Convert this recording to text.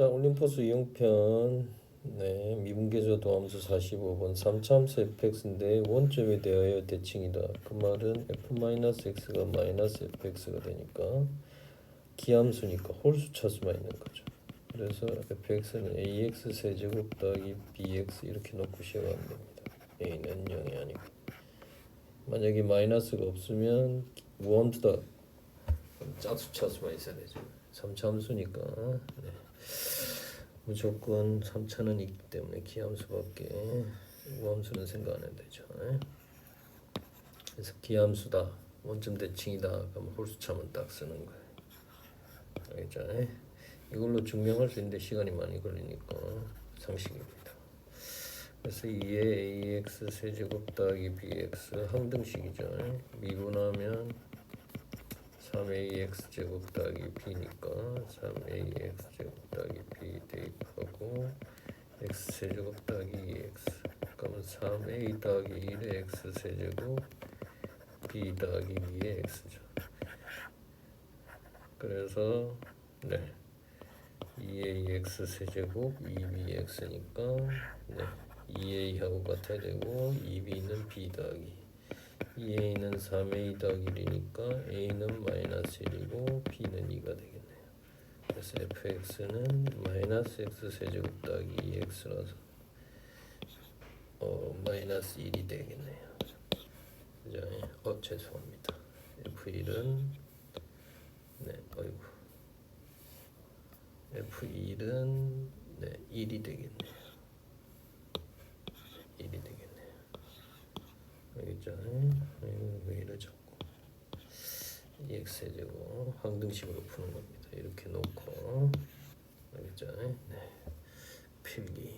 자, 올림포스 이용편 네, 미분계조 도함수 45번 3차함수 fx인데 원점에 대하여 대칭이다. 그 말은 f-x가 마이너스 fx가 되니까 기함수니까 홀수 차수만 있는 거죠. 그래서 fx는 ax 세제곱 더하기 bx 이렇게 놓고 시작하면 됩니다. a는 0이 아니고 만약에 마이너스가 없으면. 그럼 짝수 차수만 있어야 되죠. 3차 함수니까 네. 무조건 3차는 있기 때문에 기함수밖에 우함수는 생각 안 해도 되죠. 네. 그래서 기함수다 원점 대칭이다 그러면 홀수차만 딱 쓰는 거예요. 알겠죠? 네. 이걸로 증명할 수 있는데 시간이 많이 걸리니까 상식입니다. 그래서 2의 ax 세제곱 더하기 bx 항등식이죠. 미분하면 3ax 제곱 더하기 b니까 3ax 제곱 더하기 b 대입하고 x 세제곱 더하기 2x 그러면 3a 더하기 1의 x 세제곱 b 더하기 2의 x죠. 그래서 네. 2ax 세제곱 2bx니까 네. 2a하고 같아야 되고 2b는 b 더하기 2a는 3a 더하기 1이니까 a는 마이너스 1이고 b는 2가 되겠네요. 그래서 fx는 마이너스 x 세제곱 더하기 2x라서 어 마이너스 1이 되겠네요. 그죠? 어 죄송합니다. f1은 네 어이구 f1은 네 1이 되겠네요. 1이 되겠네요. 알겠죠? 음, 왜자 꾸이 x 제곱 항등식으로 푸는 겁니다. 이렇게 놓고 알겠죠? 네. 필기